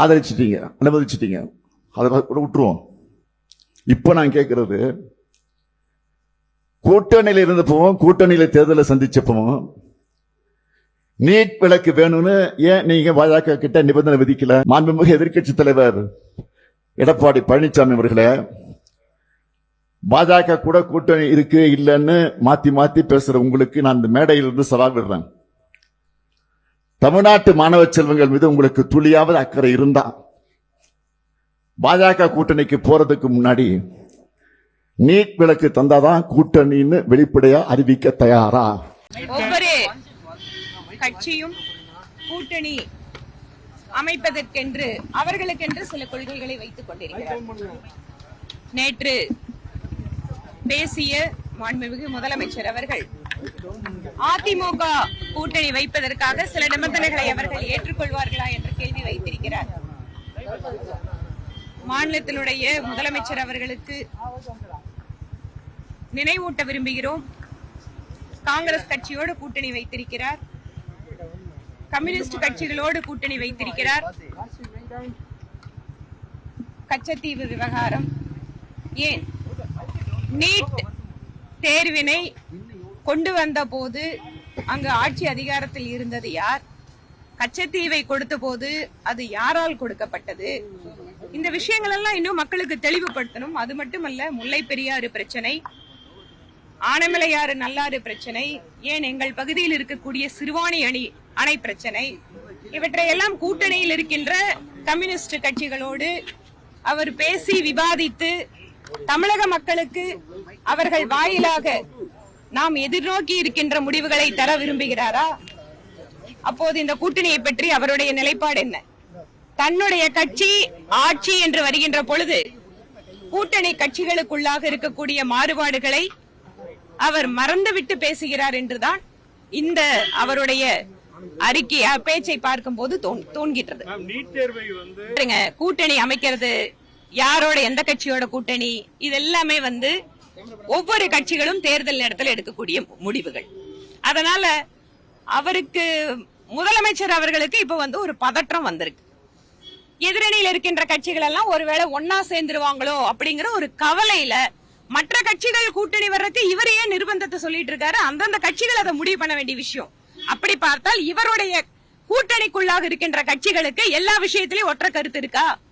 ஆதரிச்சிட்டீங்க அனுமதிச்சிட்டீங்க அதை கூட விட்டுருவோம். இப்போ நான் கேட்கறது கூட்டணியில் இருந்தப்பவும் கூட்டணியில தேர்தலை சந்திச்சப்பவும் நீட் விளக்கு வேணும்னு ஏன் நீங்க பாஜக கிட்ட நிபந்தனை விதிக்கல? மாண்புமிகு எதிர்க்கட்சி தலைவர் எடப்பாடி பழனிசாமி அவர்களே பாஜக கூட கூட்டணி இருக்கு இல்லைன்னு மாத்தி மாத்தி பேசுற உங்களுக்கு நான் இந்த மேடையிலிருந்து சவால் விடுறேன். தமிழ்நாட்டு மாணவ செல்வங்கள் மீது உங்களுக்கு துளியாவது அக்கறை இருந்தா பாஜக கூட்டணிக்கு போறதுக்கு முன்னாடி நீட் விளக்கு தந்தாதான் கூட்டணின்னு வெளிப்படையா அறிவிக்க தயாரா? ஒவ்வொரு கட்சியும் கூட்டணி அமைப்பதற்கென்று அவர்களுக்கென்று சில கொள்கைகளை வைத்துக் கொண்டிருக்கிறார். நேற்று பேசிய மாண்புமிகு முதலமைச்சர் அவர்கள் அதிமுக கூட்டணி வைப்பதற்காக சில நிபந்தனைகளை அவர்கள் ஏற்றுக்கொள்வார்களா என்ற கேள்வி வைத்திருக்கிறார். மாநிலத்தினுடைய முதலமைச்சர் அவர்களுக்கு நினைவூட்ட விரும்புகிறோம். காங்கிரஸ் கட்சியோடு கூட்டணி வைத்திருக்கிறார். கம்யூனிஸ்ட் கட்சிகளோடு கூட்டணி வைத்திருக்கிறார். கச்சத்தீவு விவகாரம். ஏன்? நீட் தேர்வினை கொண்டு வந்த போது அங்கு ஆட்சி அதிகாரத்தில் இருந்தது யார்? கச்சத்தீவை கொடுத்த போது அது யாரால் கொடுக்கப்பட்டது? இந்த விஷயங்கள் எல்லாம் இன்னும் மக்களுக்கு தெளிவுபடுத்தணும். அது மட்டுமல்ல முல்லை பெரியாறு பிரச்சனை ஆனமலையாறு நல்லாறு பிரச்சனை ஏன் எங்கள் பகுதியில் இருக்கக்கூடிய சிறுவாணி அணி அணை பிரச்சனை இவற்றை எல்லாம் கூட்டணியில் இருக்கின்ற கம்யூனிஸ்ட் கட்சிகளோடு அவர் பேசி விவாதித்து தமிழக மக்களுக்கு அவர்கள் வாயிலாக நாம் எதிர்நோக்கி இருக்கின்ற முடிவுகளை தர விரும்புகிறாரா? அப்போது இந்த கூட்டணியை பற்றி அவருடைய நிலைப்பாடு என்ன? தன்னுடைய கட்சி ஆட்சி என்று வருகின்ற பொழுது கூட்டணி கட்சிகளுக்குள்ளாக இருக்கக்கூடிய மாறுபாடுகளை அவர் மறந்துவிட்டு பேசுகிறார் என்றுதான் இந்த அவருடைய அறிக்கை பேச்சை பார்க்கும்போது தோன்- தோன்கின்றது. கூட்டணி அமைக்கிறது யாரோட எந்த கட்சியோட கூட்டணி இது எல்லாமே வந்து ஒவ்வொரு கட்சிகளும் தேர்தல் நேரத்தில் எடுக்கக்கூடிய முடிவுகள். அதனால அவருக்கு முதலமைச்சர் அவர்களுக்கு இப்ப வந்து ஒரு பதற்றம் வந்திருக்கு. எதிரணியில் இருக்கின்ற கட்சிகள் எல்லாம் ஒருவேளை ஒன்னா சேர்ந்துருவாங்களோ அப்படிங்கிற ஒரு கவலையில மற்ற கட்சிகள் கூட்டணி வர்றதுக்கு இவரையே நிர்பந்தத்தை சொல்லிட்டு இருக்காரு. அந்தந்த கட்சிகள் அதை முடிவு பண்ண வேண்டிய விஷயம். அப்படி பார்த்தால் இவருடைய கூட்டணிக்குள்ளாக இருக்கின்ற கட்சிகளுக்கு எல்லா விஷயத்திலயும் ஒற்றை கருத்து இருக்கா?